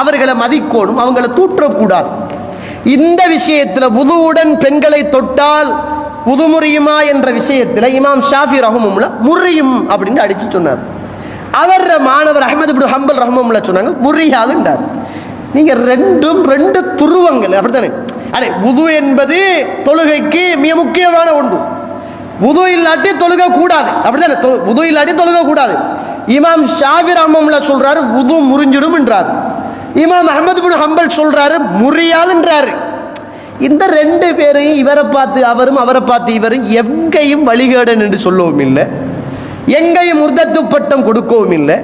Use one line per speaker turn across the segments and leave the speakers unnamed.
அவர்களை மதிக்கணும் அவங்கள தூற்றக்கூடாது. இந்த விஷயத்தில் உதுவுடன் பெண்களை தொட்டால் உது முறியுமா என்ற விஷயத்தில் இமாம் ஷாஃபி ரஹமும்ல முறியும் அப்படின்னு அடிச்சு சொன்னார். அவர் மாணவர் அஹமது இப்னு ஹம்பல் ரஹமும்ல சொன்னாங்க முறியாதுன்றார். நீங்கள் ரெண்டும் ரெண்டு துருவங்கள் அப்படித்தானே? அடே உது என்பது தொழுகைக்கு மிக முக்கியமான ஒன்று. உது இல்லாட்டி தொழுக கூடாது அப்படிதானே உது இல்லாட்டி தொழுக கூடாது இமாம் ஷாஃபி ரஹமும்ல சொல்றாரு உது முறிஞ்சிடும் என்றார் இமாம் அஹமது பின் ஹம்பல் சொல்கிறாரு முறியாதுன்றாரு இந்த ரெண்டு பேரையும் இவரை பார்த்து அவரும் அவரை பார்த்து இவரும் எங்கேயும் வழிகேடன் என்று சொல்லவும் இல்லை. எங்கேயும் உர்தத்து பட்டம் கொடுக்கவும் இல்லை.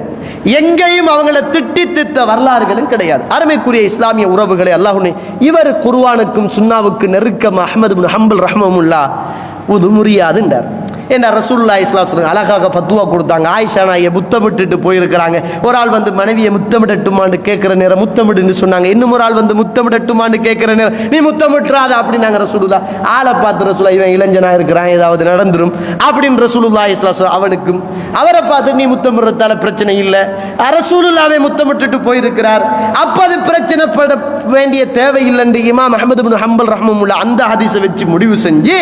எங்கேயும் அவங்களை திட்டி தித்த வரலாறுகளும் கிடையாது. அருமைக்குரிய இஸ்லாமிய உறவுகளை அல்லாஹுனே இவர் குருவானுக்கும் சுன்னாவுக்கு நெருக்கம் அஹமது பின் ஹம்பல் ரஹ்மமுல்லா உது முறியாதுன்றார். என்ன ரசூல்லா இஸ்லாம் சொல்லுங்க அழகாக பத்துவா கொடுத்தாங்க. ஆயிஷா நாயை முத்தமிட்டுட்டு போயிருக்கிறாங்க. ஒரு ஆள் வந்து மனைவியை முத்தமிடட்டுமான்னு கேட்குற நேரம் முத்தமிடுன்னு சொன்னாங்க. இன்னும் ஒரு ஆள் வந்து முத்தமிடட்டுமான்னு கேட்குற நேரம் நீ முத்தமிட்டுறாத அப்படின்னாங்க ரசூலுல்லா ஆளை பார்த்து ரசூலா இவன் இளைஞனா இருக்கிறான் ஏதாவது நடந்துரும் அப்படின்னு ரசூலுல்லா இஸ்லாம் அவனுக்கும் அவரை பார்த்து நீ முத்தமிடுறதால பிரச்சனை இல்லை. ரசூலுல்லாவே முத்தமிட்டுட்டு போயிருக்கிறார். அப்போ அது பிரச்சனைப்பட வேண்டிய தேவையில்லை என்று இமாம் அஹமது பின் ஹம்பல் ரஹமுல்லா அந்த ஹதீஸை வச்சு முடிவு செஞ்சு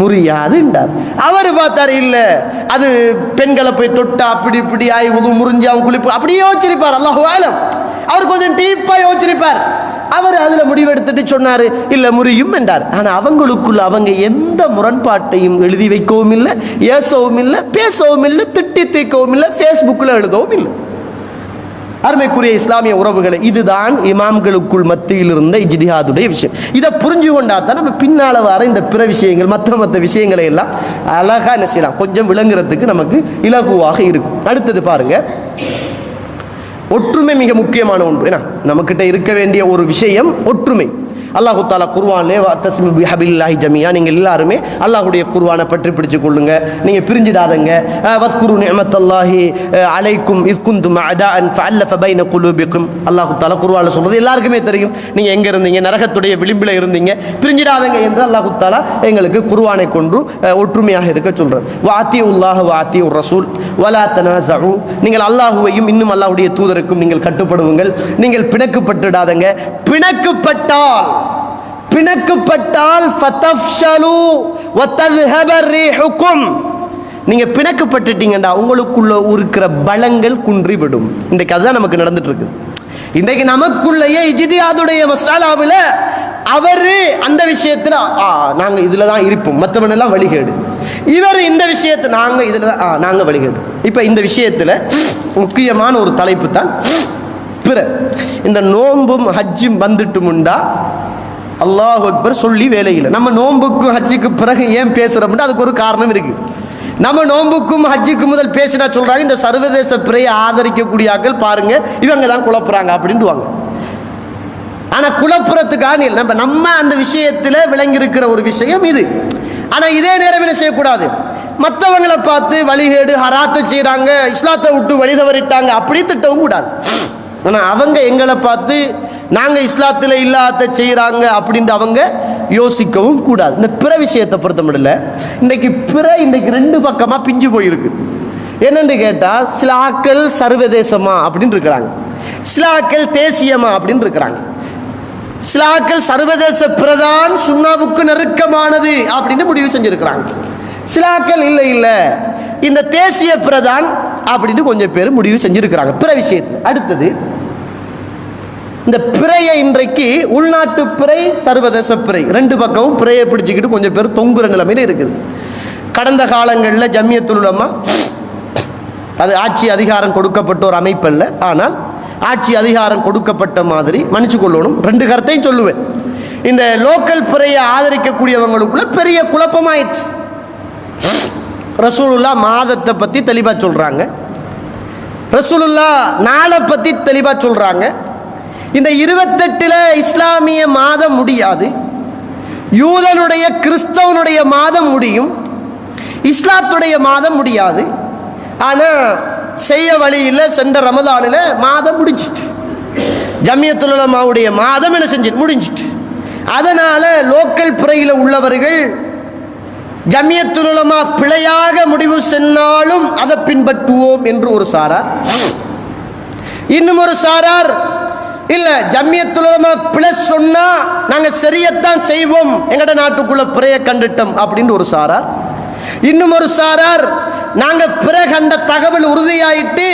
முறியாதுன்றார். அவர் பார்த்தார் இல்ல. அது பெண்களை போய் தொட்டா அப்படி இப்படி ஆகி உது முறிஞ்சு அவன் குளிப்பு. அப்படியே யோசிச்சிருப்பார் அல்லாஹ் ஆலம். அவர் கொஞ்சம் டீப்பாக யோசிச்சிருப்பார். அவர் அதுல முடிவெடுத்துட்டு சொன்னாரு இல்லை முறியும் என்றார். ஆனா அவங்களுக்குள்ள அவங்க எந்த முரண்பாட்டையும் எழுதி வைக்கவும் இல்லை ஏசவும் இல்லை பேசவும் இல்லை திட்டி தீக்கவும் இல்லை ஃபேஸ்புக்கில் எழுதவும் இல்லை. அருமைக்குரிய இஸ்லாமிய உறவுகளை இதுதான் இமாம்களுக்குள் மத்தியில் இருந்த இஜிதிஹாதுடைய விஷயம். இதை புரிஞ்சு கொண்டா தான் நம்ம பின்னால் வர இந்த பிற விஷயங்கள் மற்ற மற்ற விஷயங்களை எல்லாம் அழகா என்ன செய்யலாம் கொஞ்சம் விளங்குறதுக்கு நமக்கு இலகுவாக இருக்கும். அடுத்தது பாருங்க. ஒற்றுமை மிக முக்கியமான ஒன்று. ஏன்னா நம்மக்கிட்ட இருக்க வேண்டிய ஒரு விஷயம் ஒற்றுமை. அல்லாஹு தாலா குர்வான்லே தஸ்மி பிஹபில்லாஹி ஜமியா நீங்கள் எல்லாருமே அல்லாஹுடைய குர்வானை பற்றி பிடிச்சு கொள்ளுங்க. நீங்கள் பிரிஞ்சிடாதங்க. வஸ்குரு நிஅமத்தல்லாஹி அலைக்கும் இஸ்குந்தும் அதான் ஃபஅல்லஃப பைன குலூபிக்கும். அல்லாஹு தாலா குர்வானில் சொல்கிறது எல்லாருக்குமே தெரியும். நீங்கள் எங்கே இருந்தீங்க? நரகத்துடைய விளிம்பில் இருந்தீங்க. பிரிஞ்சிடாதங்க என்று அல்லாஹு தாலா எங்களுக்கு குர்வானை கொண்டு ஒற்றுமையாக இருக்க சொல்கிறார் வாத்தி உல்லாஹ் வாத்தி உர் ரசூல். வலா தனாசு நீங்கள் அல்லாஹுவையும் இன்னும் அல்லாஹுடைய தூதருக்கும் நீங்கள் கட்டுப்படுவுங்கள். நீங்கள் பிணக்குப்பட்டுடாதங்க. பிணக்குப்பட்டால் பிணக்கப்பட்டால் ஃபதஃப்ஷலு வத்ததுஹபர் ரீஹுக்கும். நீங்கள் பிணக்கப்பட்டுட்டீங்கடா உங்களுக்குள்ள இருக்கிற பலங்கள் குன்றிவிடும். இன்றைக்கு அதுதான் நமக்கு நடந்துட்டு இருக்கு இன்றைக்கு நமக்குள்ளேயே இஜிதியாதுடைய மசாலாவில் அவர் அந்த விஷயத்தில் ஆ நாங்கள் இதில் தான் இருப்போம். மற்றவனெல்லாம் வழிகேடு. இவர் இந்த விஷயத்தை நாங்கள் இதில் தான் ஆ நாங்கள் வழிகேடு. இப்போ இந்த விஷயத்தில் முக்கியமான ஒரு தலைப்பு தான் பிற. இந்த நோன்பும் ஹஜ்ஜும் வந்துட்டு முண்டா அல்லாஹ் அக்பர் சொல்லி வேலையில் நம்ம நோன்புக்கும் ஹஜ்ஜிக்கு பிறகு ஏன் பேசுகிறோம்னா அதுக்கு ஒரு காரணம் இருக்குது நம்ம நோன்புக்கும் ஹஜ்ஜுக்கும் முதல் பேசினா சொல்கிறாங்க இந்த சர்வதேச பிறையை ஆதரிக்கக்கூடிய ஆட்கள் பாருங்க இவங்க தான் குழப்புறாங்க அப்படின்ட்டுவாங்க ஆனால் குழப்புறத்துக்கான இல்லை. நம்ம நம்ம அந்த விஷயத்தில் விளங்கி இருக்கிற ஒரு விஷயம் இது. ஆனால் இதே நேரம் என்ன செய்யக்கூடாது? மற்றவங்களை பார்த்து வழிகேடு ஹராத்தை செய்கிறாங்க இஸ்லாத்தை விட்டு வழி தவறிட்டாங்க அப்படி திட்டவும் கூடாது. ஆனால் அவங்க எங்களை பார்த்து நாங்கள் இஸ்லாத்தில் இல்லாத செய்கிறாங்க அப்படின்ட்டு அவங்க யோசிக்கவும் கூடாது. இந்த பிற விஷயத்தை பொறுத்த முடியல இன்னைக்கு பிற இன்றைக்கு ரெண்டு பக்கமாக பிஞ்சு போயிருக்கு. என்னென்று கேட்டால் சில ஆக்கள் சர்வதேசமா அப்படின்னு இருக்கிறாங்க. சில ஆக்கள் தேசியமா அப்படின்னு இருக்கிறாங்க. சிலாக்கள் சர்வதேச பிரதான் சுண்ணாவுக்கு நெருக்கமானது அப்படின்னு முடிவு செஞ்சிருக்கிறாங்க. சிலாக்கள் இல்லை இல்லை. இந்த தேசிய பிரதான் அப்படின்னு கொஞ்சம் பேர் முடிவு செஞ்சுருக்கிறாங்க. பிற விஷயத்தில் அடுத்தது இந்த பிறையை இன்றைக்கு உள்நாட்டு பிறை சர்வதேச பிறை ரெண்டு பக்கமும் பிறையை பிடிச்சிக்கிட்டு கொஞ்சம் பேர் தொங்குற நிலைமையில் இருக்குது. கடந்த காலங்களில் ஜம்மியத்துல் உலமா அது ஆட்சி அதிகாரம் கொடுக்கப்பட்ட ஒரு அமைப்பு அல்ல. ஆனால் ஆட்சி அதிகாரம் கொடுக்கப்பட்ட மாதிரி மன்னிச்சு கொள்ளணும் ரெண்டு கருத்தையும் சொல்லுவேன். இந்த லோக்கல் பிறையை ஆதரிக்கக்கூடியவங்களுக்குள்ள பெரிய குழப்பமாயிடுச்சு ரசூலுல்லா மாதத்தை பற்றி தெளிவாக சொல்கிறாங்க ரசூலுல்லா நாளை பற்றி தெளிவாக சொல்கிறாங்க இந்த இருபத்தெட்டில் இஸ்லாமிய மாதம் முடியாது. யூதனுடைய கிறிஸ்தவனுடைய மாதம் முடியும். இஸ்லாத்துடைய மாதம் முடியாது. ஆனால் செய்ய வழியில் சென்ற ரமதானில் மாதம் முடிஞ்சிட்டு. ஜமியத்துலமாவுடைய மாதம் என்ன செஞ்சிட்டு? முடிஞ்சிட்டு. அதனால் லோக்கல் பிறையில் உள்ளவர்கள் ஜமியத்துலமா பிழையாக முடிவு சென்னாலும் அதை பின்பற்றுவோம் என்று ஒரு சாரார். இன்னும் ஒரு சாரார் இல்லை ஜம்மியத்துலமா பிளஸ் சொன்னால் நாங்கள் சரியத்தான் செய்வோம். எங்கட நாட்டுக்குள்ள பிறைய கண்டுட்டோம் அப்படின்னு ஒரு சாரார். இன்னும் ஒரு சாரார் நாங்கள் பிற கண்ட தகவல் உறுதியாயிட்டு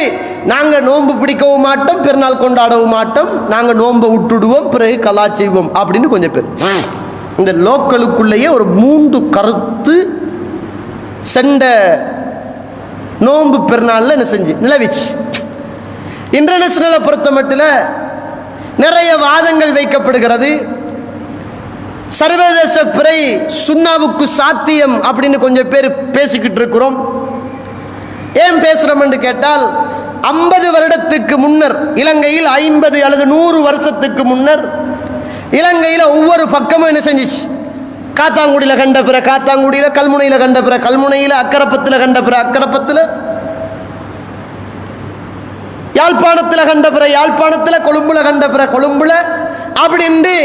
நாங்கள் நோன்பு பிடிக்கவும் மாட்டோம் பெருநாள் கொண்டாடவும் மாட்டோம். நாங்கள் நோன்பை விட்டுடுவோம் பிறகு கலா செய்வோம் அப்படின்னு கொஞ்சம் பேர். இந்த லோக்கலுக்குள்ளேயே ஒரு மூன்று கருத்து சென்ற நோன்பு பெருநாளில் என்ன செஞ்சு? நிலவிச்சு. இன்டர்நேஷனலை பொறுத்த மட்டும் நிறைய வாதங்கள் வைக்கப்படுகிறது. சர்வதேச பிறை சுண்ணாவுக்கு சாத்தியம் அப்படின்னு கொஞ்சம் பேர் பேசிக்கிட்டு இருக்கிறோம். ஏன் பேசுறோம்னு கேட்டால் ஐம்பது வருடத்துக்கு முன்னர் இலங்கையில் ஐம்பது அல்லது நூறு வருஷத்துக்கு முன்னர் இலங்கையில் ஒவ்வொரு பக்கமும் என்ன செஞ்சிச்சு? காத்தாங்குடியில் கண்ட பிற காத்தாங்குடியில் கல்முனையில் கண்ட பிற கல்முனையில் அக்கரப்பத்தில் கண்ட பிற அக்கரப்பத்தில் யாழ்ப்பாணத்தில் கண்ட பிற யாழ்ப்பாணத்தில் கொழும்புல கண்ட பிற கொழும்புல அப்படின்ட்டு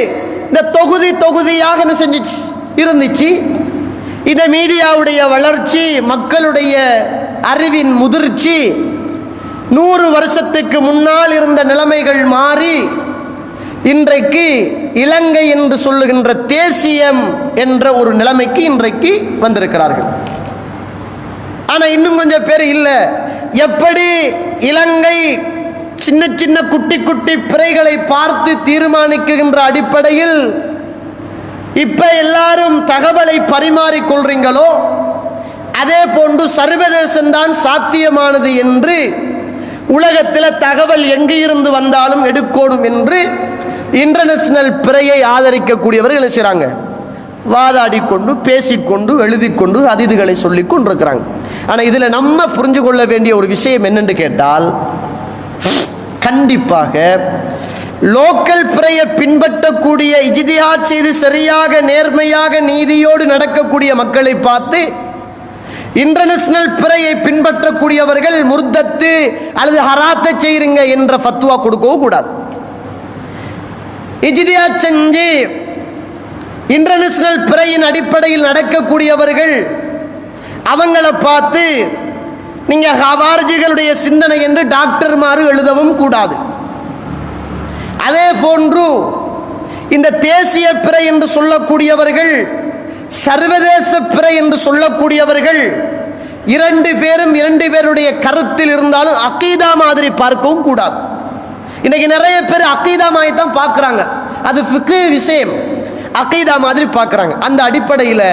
இந்த தொகுதி தொகுதியாக என்ன செஞ்சிச்சு? இருந்துச்சு. இந்த மீடியாவுடைய வளர்ச்சி மக்களுடைய அறிவின் முதிர்ச்சி நூறு வருஷத்துக்கு முன்னால் இருந்த நிலைமைகள் மாறி இன்றைக்கு இலங்கை என்று சொல்லுகின்ற தேசியம் என்ற ஒரு நிலைமைக்கு இன்றைக்கு வந்திருக்கிறார்கள். ஆனால் இன்னும் கொஞ்சம் பேர் இல்லை. எப்படி இலங்கை சின்ன சின்ன குட்டி குட்டி பிறைகளை பார்த்து தீர்மானிக்குகின்ற அடிப்படையில் இப்போ எல்லாரும் தகவலை பரிமாறிக்கொள்றீங்களோ அதே போன்று சர்வதேசம்தான் சாத்தியமானது என்று உலகத்தில் தகவல் எங்கே இருந்து வந்தாலும் எடுக்கணும் என்று இன்டர்நேஷனல் பிறையை ஆதரிக்கக்கூடியவர்கள் செய்கிறாங்க வாதாடிக்கொண்டு வாதாடி கொண்டு பேசிக்கொண்டு எழுதிக்கொண்டு அதிதிகளை சொல்லி கொண்டிருக்கிறாங்க. ஆனால் இதில் நம்ம புரிஞ்சு கொள்ள வேண்டிய ஒரு விஷயம் என்னென்று கேட்டால் கண்டிப்பாக லோக்கல் பிறையை பின்பற்றக்கூடிய இஜிதியா செய்து சரியாக நேர்மையாக நீதியோடு நடக்கக்கூடிய மக்களை பார்த்து இன்டர்நேஷனல் பிறையை பின்பற்றக்கூடியவர்கள் முர்தத்து அல்லது ஹராத்தை செய்யுங்க என்ற ஃபத்துவா கொடுக்கவும் கூடாது. இஜிதியா செஞ்சு இன்டர்நேஷனல் பிறையின் அடிப்படையில் நடக்கக்கூடியவர்கள் அவங்கள பார்த்து நீங்க ஹவார்ஜிகளுடைய சிந்தனை என்று டாக்டர்மாறு எழுதவும் கூடாது. அதே போன்று இந்த தேசிய பிறை என்று சொல்லக்கூடியவர்கள் சர்வதேச பிறை என்று சொல்லக்கூடியவர்கள் இரண்டு பேரும் இரண்டு பேருடைய கருத்தில் இருந்தாலும் அக்கீதா மாதிரி பார்க்கவும் கூடாது. இன்னைக்கு நிறைய பேர் அக்கீதா மாதிரி தான் பார்க்குறாங்க. அது ஃபிக்கு விஷயம். அகைதா மாதிரி பார்க்குறாங்க. அந்த அடிப்படையில்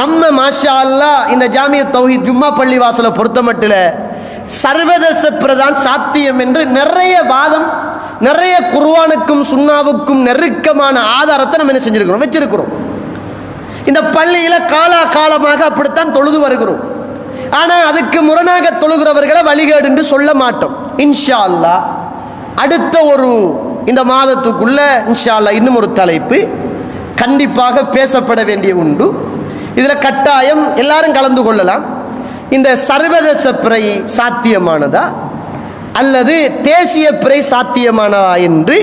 நம்ம மாஷா அல்லாஹ் இந்த ஜாமிய தௌஹீத் ஜும்மா பள்ளி வாசலை பொறுத்த மட்டில் சர்வதேச பிரதான் சாத்தியம் என்று நிறைய வாதம் நிறைய குர்வானுக்கும் சுண்ணாவுக்கும் நெருக்கமான ஆதாரத்தை நம்ம என்ன செஞ்சிருக்கிறோம்? வச்சிருக்கிறோம். இந்த பள்ளியில் காலா காலமாக அப்படித்தான் தொழுது வருகிறோம். ஆனால் அதுக்கு முரணாக தொழுகிறவர்களை வழிகேடு என்று சொல்ல மாட்டோம். இன்ஷா அல்லாஹ் அடுத்த ஒரு இந்த மாதத்துக்குள்ள இன்ஷா அல்லா இன்னும் ஒரு தலைப்பு. கண்டிப்பாக பேசப்பட வேண்டிய உண்டு. இதில் கட்டாயம் எல்லாரும் கலந்து கொள்ளலாம். இந்த சர்வதேச பிறை சாத்தியமானதா? அல்லது தேசிய பிறை சாத்தியமானதா என்று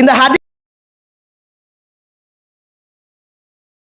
இந்த ஹதி